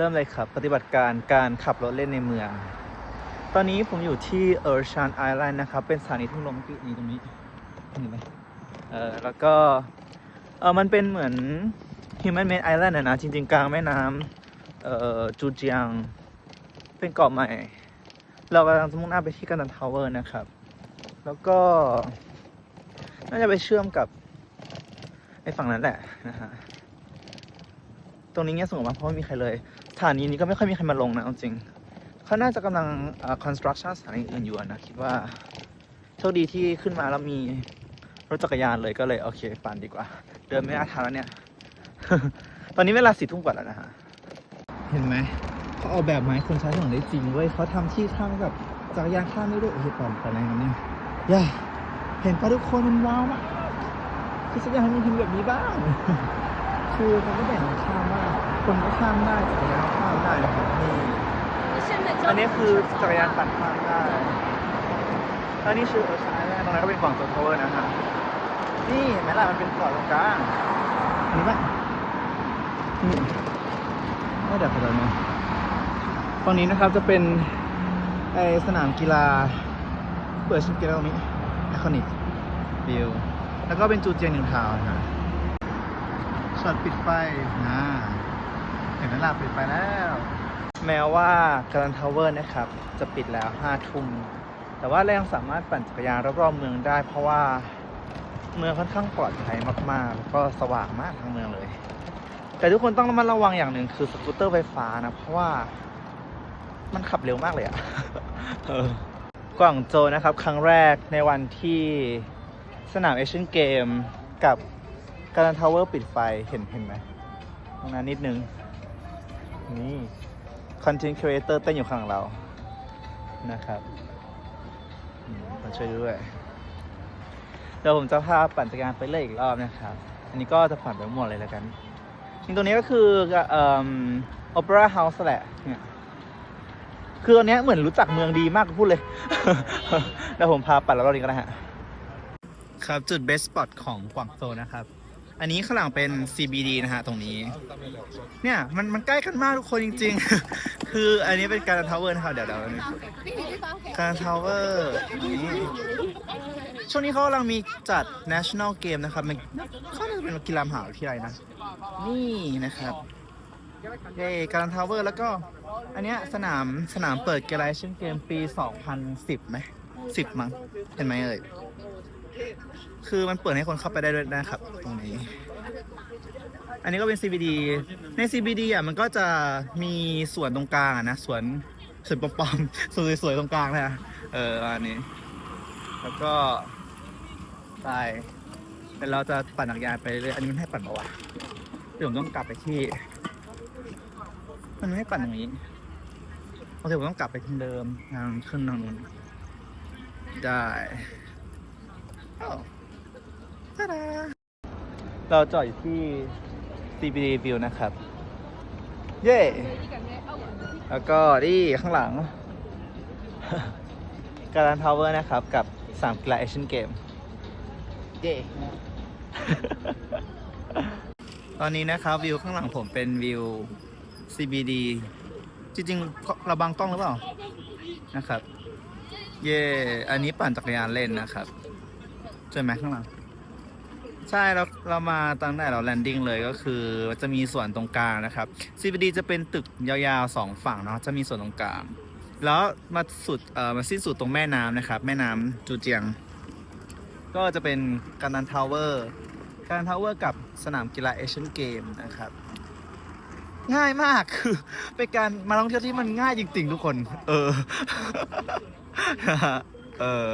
เริ่มเลยครับ ปฏิบัติการการขับรถเล่นในเมือง ตอนนี้ผมอยู่ที่เออร์ชานไอแลนด์นะครับ เป็นสถานีทุ่งลมที่นี่ตรงนี้เห็นไหมเออแล้วก็เออมันเป็นเหมือน Human Made Island อะนะจริง ๆ กลางแม่น้ำเอ่อจูเจียง เป็นเกาะใหม่ เรากำลังจะมุ่งหน้าไปที่กันตันทาวเวอร์นะครับ แล้วก็ น่าจะไปเชื่อมกับไอ้ฝั่งนั้นแหละนะฮะตรงนี้เงียบสงบมากเพราะไม่มีใครเลย ถานีนี้ก็ไม่ค่อยมีใครมาลงนะเอาจริงเขาน่าจะกำลังเอ่อ construction สถานีอื่นอยู่อะนะคิดว่าโชคดีที่ขึ้นมาแล้วมีรถจักรยานเลยก็เลยโอเคปั่นดีกว่า เดินไม่น่าทันแล้วเนี่ย ตอนนี้เวลาสี่ทุ่มกว่าแล้วนะฮะ เห็นไหมเขาออกแบบมาให้คนใช้ถนนได้จริงเว้ยเขาทำที่ข้ามแบบจักรยานข้ามได้ด้วยโอ้โหปั่นไปอะไรกันเนี่ยย่าเห็นปะทุกคนมันว้าวมากคือสักอย่างให้มันทำแบบนี้บ้าง คือเขาก็แบ่งข้ามว่า คนก็ข้ามได้จักรยานข้ามได้นะครับนี่อันนี้คือจักรยานปั่นข้ามได้แล้วนี่คือเออชายแรกตรงนั้นก็เป็นกล่องโซนทาวเวอร์นะฮะนี่เห็นไหมล่ะมันเป็นเกาะตรงกลางเห็นปะนี่ไม่เดี๋ยวขอดูน่อยฝั่งนี้นะครับจะเป็นไอสนามกีฬา เปิดชิมกีฬาตรงนี้ไอคอนิกวิวแล้วก็เป็นจูเจียงหนึ่งทาวน์นะฮะช็อตปิดไฟนะ เห็นไหมล่ะปิดไฟแล้ว แม้ว่าการันทาวเวอร์นะครับ จะปิดแล้วห้าทุ่มแต่ว่าเรายังสามารถปั่นจักรยานรอบๆเมืองได้ เพราะว่าเมืองค่อนข้างปลอดภัยมากๆแล้วก็สว่างมากทั้งเมืองเลย แต่ทุกคนต้องระมัดระวังอย่างหนึ่งคือสกูตเตอร์ไฟฟ้านะเพราะว่ามันขับเร็วมากเลยอะกวางโจนะครับ ครั้งแรกในวันที่สนามเอเชียนเกมกับการันทาวเวอร์ปิดไฟเห็นเห็นไหมตรงนั้นนิดนึง นี่คอนเทนต์ครีเอเตอร์เต้นอยู่ข้างเรานะครับมาช่วยด้วยเดี๋ยวผมจะพาปั่นจักรยานไปเล่นอีกรอบนะครับ อันนี้ก็จะปั่นไปหมดเลยแล้วกันจริงตรงนี้ก็คือเอ่อโอเปร่าเฮาส์แหละเนี่ยคือตอนนี้เหมือนรู้จักเมืองดีมากพูดเลยเดี๋ยวผมพาปั่นแล้วรอบนี้ก็ได้ฮะครับจุดเบสสปอตของกวางโซนะครับ อันนี้ข้างหลังเป็น CBD นะฮะตรงนี้ เนี่ยมันมันใกล้กันมากทุกคนจริง ๆ คืออันนี้เป็นการทาวเวอร์นะครับเดี๋ยวเดี๋ยวการทาวเวอร์นี่ช่วงนี้เขากำลังมีจัด national game นะครับมันเขาจะเป็นกีฬามหาวิทยาลัยนะ นี่นะครับเย้การทาวเวอร์แล้วก็ อันเนี้ยสนามสนามเปิดกีฬาเอเชียนเกมปี 2010ไหม10มั้งเห็นไหมเอ่ย คือมันเปิดให้คนเข้าไปได้ด้วยนะครับ ตรงนี้ อันนี้ก็เป็น CBD ใน CBD อะมันก็จะมีสวนตรงกลางอะนะสวนสวนปอมๆสวนสวยๆตรงกลางนะเอออันนี้ แล้วก็ไปแต่เราจะปั่นจักรยานไปเรื่อยอันนี้มันให้ปั่นปะวะเดี๋ยวผมต้องกลับไปที่ มันไม่ให้ปั่นอย่างนี้โอเคผมต้องกลับไปที่เดิมทางขึ้นทางนู้นได้ เราจอดอยู่ที่ CBD View นะครับ เย้แล้วก็นี่ข้างหลัง การันทาวเวอร์นะครับ กับสามกีฬาเอเชียนเกม เย้ตอนนี้นะครับวิวข้างหลังผมเป็นวิว CBD จริงๆเราบังกล้องหรือเปล่า นะครับ เย่อันนี้ปั่นจักรยานเล่นนะครับ ใช่ไหมข้างหลัง ใช่เราเรามาตั้งแต่เราแลนดิ้งเลยก็คือจะมีส่วนตรงกลางนะครับ CBD จะเป็นตึกยาวๆสองฝั่งเนาะจะมีส่วนตรงกลางแล้วมาสุดเอ่อมาสิ้นสุดตรงแม่น้ำนะครับ แม่น้ำจูเจียง ก็จะเป็นการนันทาวเวอร์การนันทาวเวอร์กับสนามกีฬาเอเชียนเกมนะครับง่ายมากคือเป็นการมาท่องเที่ยวที่มันง่ายจริง ๆ ทุกคน เออ เออ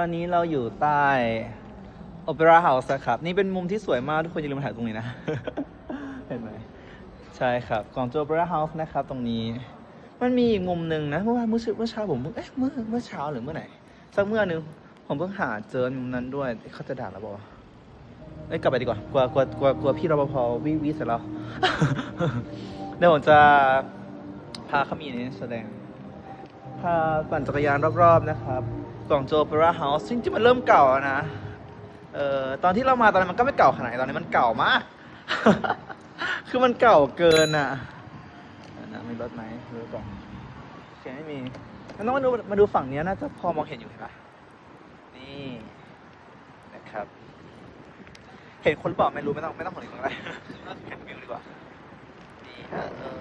ตอนนี้เราอยู่ใต้โอเปร่าเฮาส์ครับ นี่เป็นมุมที่สวยมากทุกคนอย่าลืมมาถ่ายตรงนี้นะ เห็นไหมใช่ครับกองโจโอเปร่าเฮาส์นะครับ ตรงนี้ มันมีอีกมุมหนึ่งนะเมื่อวานเมื่อเช้าเมื่อเช้าผมเอ๊ะเมื่อเมื่อเช้าหรือเมื่อไหร่สักเมื่อหนึงผมเพิ่งหาเจอมุมนั้นด้วยเขาจะด่าเราบอกเอ้ยกลับไปดีกว่ากลัวกลัวกลัวกลัวพี่รปภวิวิเสร็จแล้วเดี๋ยวผมจะพาเขามีนี้แสดงพาปั่นจักรยานรอบๆนะครับ กล่องโจเปราเฮาส์จริงๆมันเริ่มเก่าแล้วนะ เอ่อ ตอนที่เรามาตอนนั้นมันก็ไม่เก่าขนาดตอนนี้มันเก่ามาก คือมันเก่าเกินอะมีรถไหมดูก่อนโอเคไม่มีงั้นต้องมาดูมาดูฝั่งนี้น่าจะพอมองเห็นอยู่เห็นปะนี่นะครับ เห็นคนหรือเปล่าไม่รู้ไม่ต้องไม่ต้องคนอื่นก็ได้เห็นวิวดีกว่า นี่ฮะเออ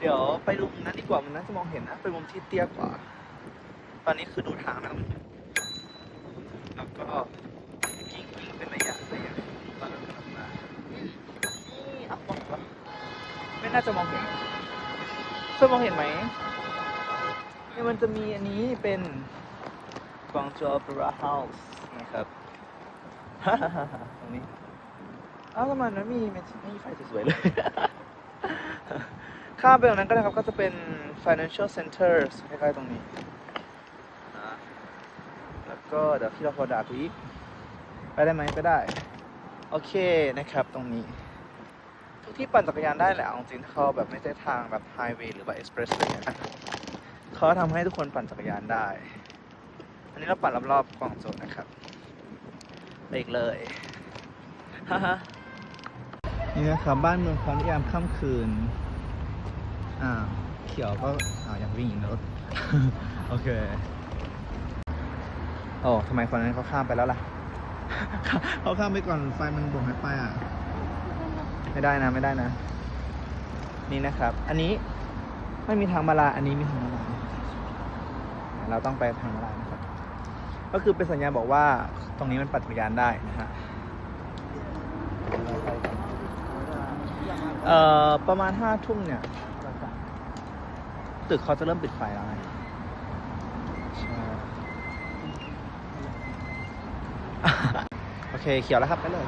เดี๋ยวไปดูมุมนั้นดีกว่ามุมนั้นจะมองเห็นนะเป็นมุมที่เตี้ยกว่า ตอนนี้คือดูทางนะครับแล้วก็กิ่งกิ่งเป็นระยะระยะตอนนั้กำลังมานี่อัพมองปะไม่น่าจะมองเห็นเพื่อนมองเห็นไหมเนี่ยมันจะมีอันนี้เป็นกวางโจว Opera House นะครับตรงนี้อ้าวทำไมนั้นมีไม่ม่มีไฟสวยๆเลยข้ามไปตรงนั้นก็ได้ครับก็จะเป็น financial centers คล้ๆตรงนี้ ก็เดี๋ยวที่เราพอดาคุอีกไปได้ไหมไปได้ โอเคนะครับตรงนี้ ทุกที่ปั่นจักรยานได้แหละเอาจริงๆเขาแบบไม่ใช่ทางแบบไฮเวย์หรือว่าเอ็กซ์เพรสอะไรเงี้ยเขาทำให้ทุกคนปั่นจักรยานได้ อันนี้เราปั่นรอบๆกวางโจนะครับไปอีกเลยฮ่าฮ่นี่นะครับบ้านเมืองความยามค่ำคืน อ่า เขียวก็อ่าอยากวิ่งอีกรถโอเค โอ้ทำไมคนนั้นเขาข้ามไปแล้วล่ะ เขาข้ามไปก่อนไฟมันบ่งให้ไปอะ ไม่ได้นะ ไม่ได้นะ นี่นะครับ อันนี้ไม่มีทางมาลายอันนี้มีทางมาลายเราต้องไปทางมาลายนะครับ ก็คือเป็นสัญญาณบอกว่าตรงนี้มันปั่นจักรยานได้นะฮะเอ่อประมาณห้าทุ่มเนี่ย ตึกเขาจะเริ่มปิดไฟแล้วไงใช่ โอ เคเขียวแล้วครับไปเลย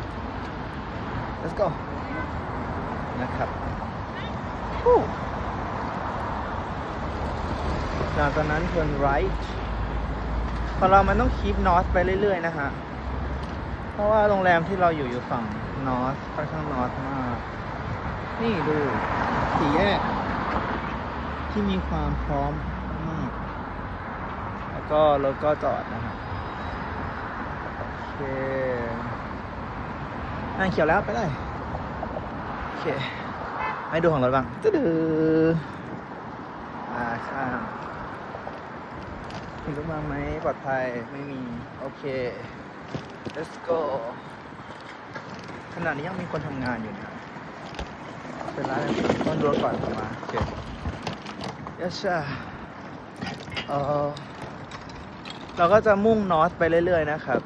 let's go นะครับหลังจากนั้น turn right ของเรามันต้อง keep north ไปเรื่อยๆ นะฮะ เพราะว่าโรงแรมที่เราอยู่อยู่ฝั่ง north ค่อนข้าง north มาก นี่ดูสี่แยก ที่มีความพร้อมมาก แล้วก็รถก็จอดนะฮะ โอเค อะเขียวแล้วไปเลยโอเคให้ดูของรถบ้างจะดืออ่าข้างมีรถมาไหมปลอดภัยไม่มี โอเค let's go ขณะนี้ยังมีคนทำงานอยู่นะเป็นร้านต้นรถก่อนมาโอเคยะชาเออเราก็จะมุ่งนอร์ทไปเรื่อยๆนะครับ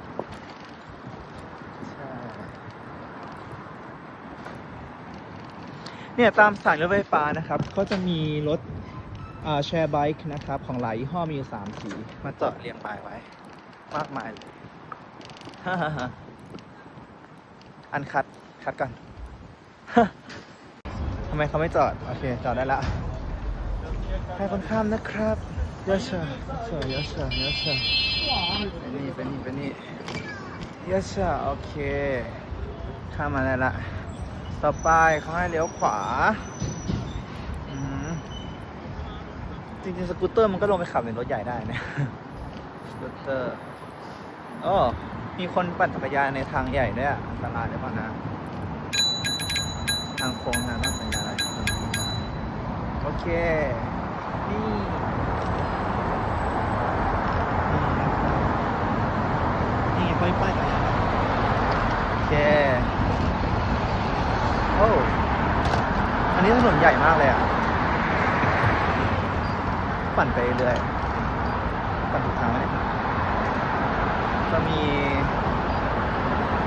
ใช่ เนี่ยตามสายรถไฟฟ้านะครับ ก็จะมีรถแชร์ไบค์นะครับ ของหลายยี่ห้อมีอยู่สามสี มาจอดเรียงรายไว้ มากมายเลยอันคัด คัดก่อนทำไมเขาไม่จอด โอเค จอดได้ละให้คนข้ามนะครับเยอะเชอะเชอะยอะเชอะยอะเชะไปนี่ไปนี่ไปนี่เยอะเชะโอเค ข้ามมาได้ละ ต่อไปเขาให้เลี้ยวขวา จริงๆ สกูตเตอร์มันก็ลงไปขับในรถใหญ่ได้นะ สกูตเตอร์โอ้มีคนปั่นจักรยานในทางใหญ่ด้วยอันตรายหรือเปล่านะ ทางโค้งทางต้องสัญญาณโอเค นี่นี่ไป้ายป้ายโอเค โอ้อันนี้ถนนใหญ่มากเลยอะ ปั่นไปเรื่อย ปั่นถูกทางไหมเนี่ยก็มี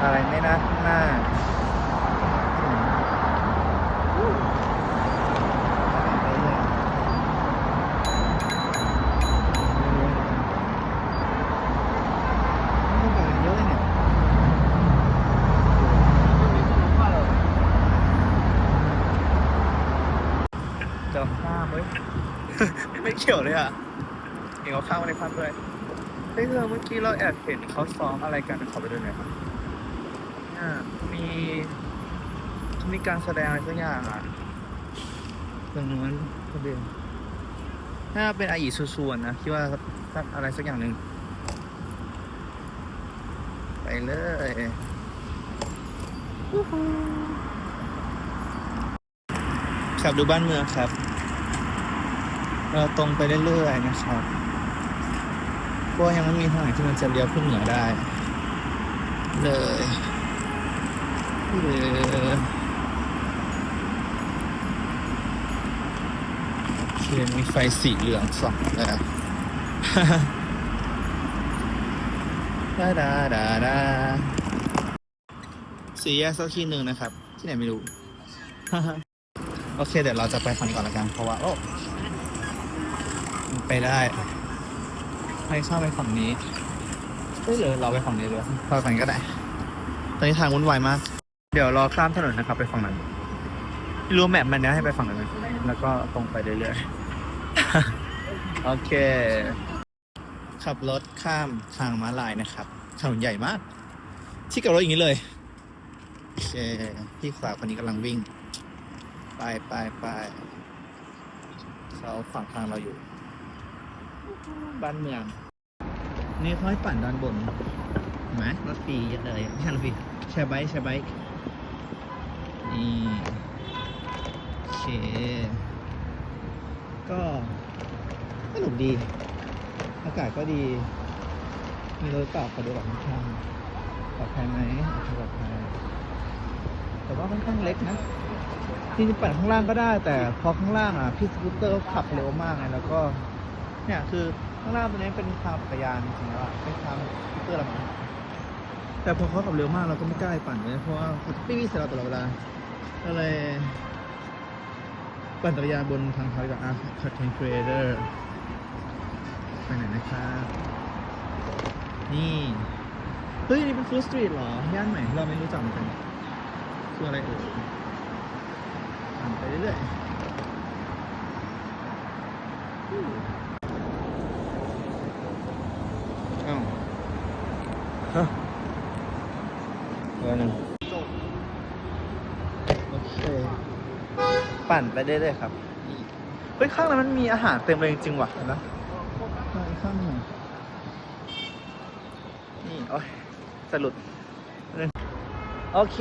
อะไรไม่นะข้างหน้าอืมอู้ปั่นไปเรื่อยนี่มันปั่นกันเยอะเลยเนี่ย จะข้ามเว้ย ไม่ เกี่ยวเลยอะเห็นเขาข้ามาในพันด้วยเฮ้ยเธอเมื่อกี้เราแอบเห็นเขาซ้อมอะไรกันขอไปดูหน่อยครับเนี่ยมีมีการแสดงอะไรสักอย่างอะตรงนู้นทะเบียนน่าเป็นอาอีซูซูนะคิดว่าสักอะไรสักอย่างหนึ่งไปเลยขับดูบ้านเมืองครับ เราตรงไปเรื่อยๆนะครับเพราะว่ายังไม่มีทางไหนที่มันจะเลี้ยวขึ้นเหนือได้ เลยเลยโอเคมีไฟสีเหลืองสองแล้วดาดาดาดาสี่แยกสักที่หนึ่งนะครับ ที่ไหนไม่รู้ โอเค เดี๋ยวเราจะไปฝั่งนี้ก่อนละกัน เพราะว่า โอ้ ไปได้ใครเข้าไปฝั่งนี้เอ้ยหรือเราไปฝั่งนี้เลยเราไปฝั่งนี้ก็ได้ ตอนนี้ทางวุ่นวายมาก เดี๋ยวรอข้ามถนนนะครับ ไปฝั่งนั้นไม่รู้แมปมันนะให้ไปฝั่งนั้นไหมแล้วก็ตรงไปเรื่อยๆ โอเค ขับรถข้ามทางม้าลายนะครับ ถนนใหญ่มาก ที่กับรถอย่างนี้เลยโอเคพี่สาวคนนี้กำลังวิ่ง ไปไปไปเขาฝั่งทางเราอยู่ บ้านเมือง นี่เขาให้ปั่นด้านบนเห็นไหมรถฟรีเยอะเลยไม่ใช่รถฟรีแชร์ไบค์แชร์ไบค์นี่โอเค ก็สนุกดี อากาศก็ดี มีรถเปล่าขอดูแบบข้างๆปลอดภัยไหมปลอดภัยแต่ว่าค่อนข้างเล็กนะจริงๆปั่นข้างล่างก็ได้ แต่พอข้างล่างอะพี่สกูตเตอร์เขาขับเร็วมากไงแล้วก็ เนี่ยคือข้างล่าตัวนี้เป็นทางจักรยานจริงๆแล้วอะเป็นทางสกูตเตอร์ละมั้งแต่พอเขาขับเร็วมากเราก็ไม่กล้าปั่นเลยเพราะว่าเขาจะปี้ใส่เราตลอดเวลาก็เลยปั่นจักรยานบนทางเท้าดีกว่าอะ Content Creator ไปไหนนะครับนี่ เฮ้ย นี่เป็นฟู้ดสตรีทเหรอย่านใหม่เราไม่รู้จักเหมือนกันคืออะไรเอ่ยปั่นไปเรื่อยๆอู้อ้าว ฮะตัวหนึ่งโอเค ปั่นไปเรื่อยๆครับนี่เฮ้ย ข้างนั้นมันมีอาหารเต็มเลยจริงๆว่ะเห็นปะข้างข้างหนึ่งนี่ โอ้ยจะหลุดโอเค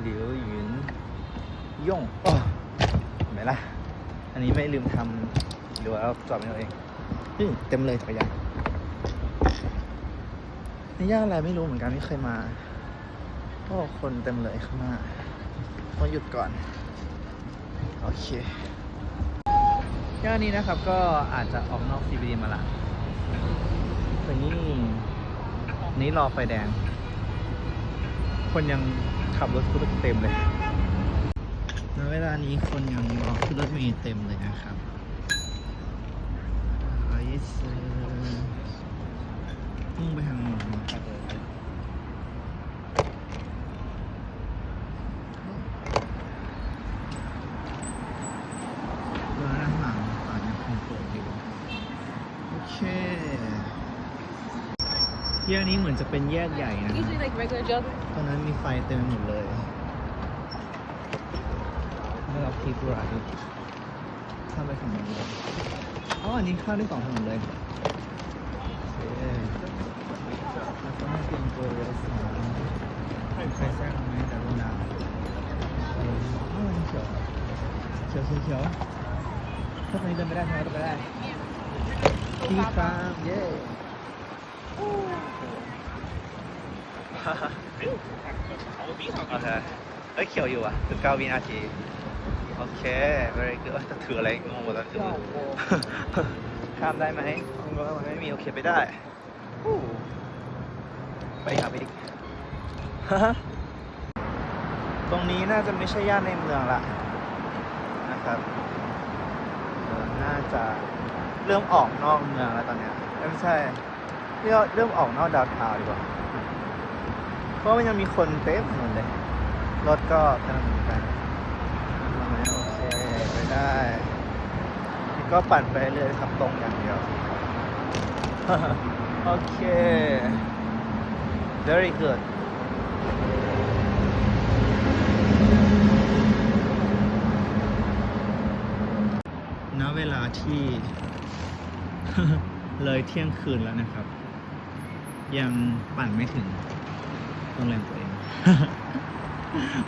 เหลียวหยุนย่งอ๋อเห็นไหมล่ะ อันนี้ไม่ลืมทำหรือว่าเราจอดไปเอาเองนี่เต็มเลยจักรยาน นี่ย่านอะไรไม่รู้เหมือนกันไม่เคยมาโอ้คนเต็มเลยข้างหน้าต้องหยุดก่อน โอเค ย่านนี้นะครับก็อาจจะออกนอก CBD มาละแต่นี่นี่รอไฟแดง คนยังขับรถขึ้นรถเต็มเลยณเวลานี้คนยังรอขึ้นรถเมล์เต็มเลยนะครับไอซ์มุ่งไปทางหาครับร้านอาหารต่างยังคงเปิดอยู่ โอเคแย กนี้เหมือนจะเป็นแยกใหญ่นะค Usually รับ like regular job. ตอนนั้นมีไฟเต็มไปหมดเลยให้เราคลิกดูอะดูข้ามไปฝั่งนู้นเลยอ๋ออันนี้ข้ามได้สองถนนเลยโอเคแล้วก็ให้เตรียมตัวเลี้ยวซ้ายใครแซงไหมแต่รุ่นน้ำเอออ๋อนี่เขียวเขียวเขียวเขียวถ้าตรงนี้เดินไม่ได้ทางนั้นเดินไม่ได้ที่ฟาร์มเย้ โอเคเอ้ยเขียวอยู่อะสิบเก้าวินาที โอเค very good จะถืออะไรงงหมดแล้วถือข้ามได้ไหมงงมันไม่มีโอเคไปได้ ไปครับอีกตรงนี้น่าจะไม่ใช่ย่านในเมืองละนะครับน่าจะเริ่มออกนอกเมืองแล้วตอนเนี้ยไม่ใช่ เรียกว่าเริ่มออกนอกดาวทาวดีกว่า เพราะมันยังมีคนเต็มถนนเลย รถก็เต็มเหมือนกันโอเคไปได้ก็ปั่นไปเรื่อยครับตรงอย่างเดียว โอเค very good ณเวลาที่เลยเที่ยงคืนแล้วนะครับ ยังปั่นไม่ถึงโรงแรมตัวเอง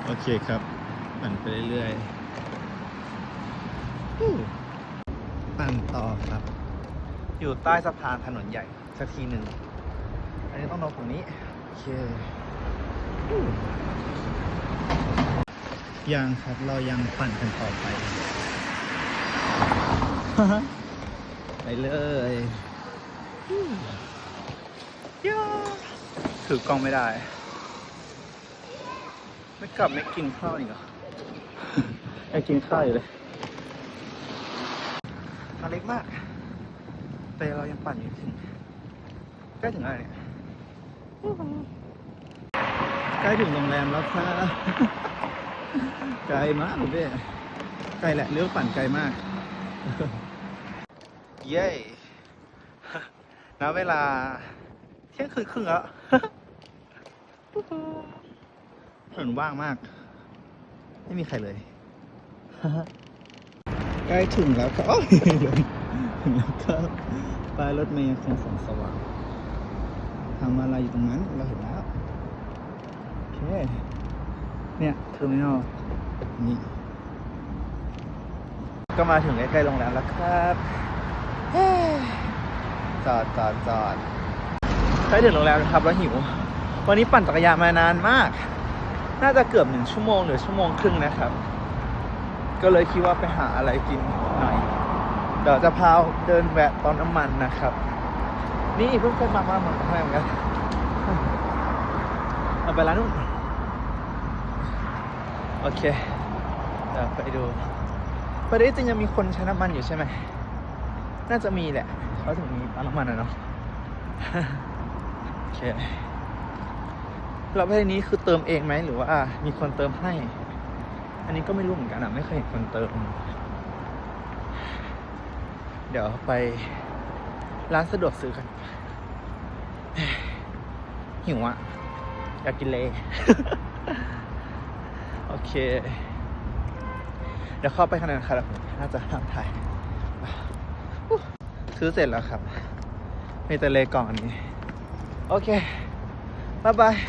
โอเคครับ ปั่นไปเรื่อยๆฮู้ต่อครับ อยู่ใต้สะพานถนนใหญ่ สักทีหนึ่ง อันนี้ต้องลงตรงนี้ โอเคอู้ยังครับเรายังปั่นกันต่อไป ไปเลยย่า ถือกล้องไม่ได้ ไม่กลับไม่กินข้าวอีกเหรออยากกินข้าวอยู่เลยอันเล็กมาก แต่เรายังปั่นอยู่ถึงใกล้ถึงอะไรเนี่ยใกล้ถึงโรงแรมแล้วค่ะไกลมากคุณพี่ไกลแหละเลี้ยวปั่นไกลมาก เย้ ณ เวลา เที่ยงคืนครึ่งแล้วถนนว่างมาก ไม่มีใครเลยใกล้ถึงแล้วครับถึงแล้วครับป้ายรถเมล์ยังคงส่องสว่างทำอะไรอยู่ตรงนั้น เราเห็นแล้ว โอเค เนี่ยเทอร์มินอลนี่ก็มาถึงใกล้ๆโรงแรมแล้วครับจอดจอดจอด ล้ถึงโรงแรมแล้วครับแล้วหิว วันนี้ปั่นจักรยานมานานมาก น่าจะเกือบหนึ่งชั่วโมงหรือชั่วโมงครึ่งนะครับ ก็เลยคิดว่าไปหาอะไรกินหน่อย เดี๋ยวจะพาเดินแวะตอนน้ำมันนะครับ นี่เพิ่งเคยมามาเหมือนกันเหมือนกันเอาไปร้านนู้นโอเคเดี๋ยวไปดูประเด็นจริงยังมีคนใช้น้ำมันอยู่ใช่ไหม น่าจะมีแหละ เขาถึงมีปั๊มน้ำมันอะเนาะ เคแล้วประเด็นนี้คือเติมเองไหมหรือว่ามีคนเติมให้ อันนี้ก็ไม่รู้เหมือนกันอะไม่เคยเห็นคนเติม เดี๋ยวไปร้านสะดวกซื้อกันหิวอะ อยากกินเลย โอเค เดี๋ยวเข้าไปข้างในนะครับน่าจะห้ามถ่ายซื้อเสร็จแล้วครับ มีแต่เลกล่องอันนี้ Okay. Bye-bye.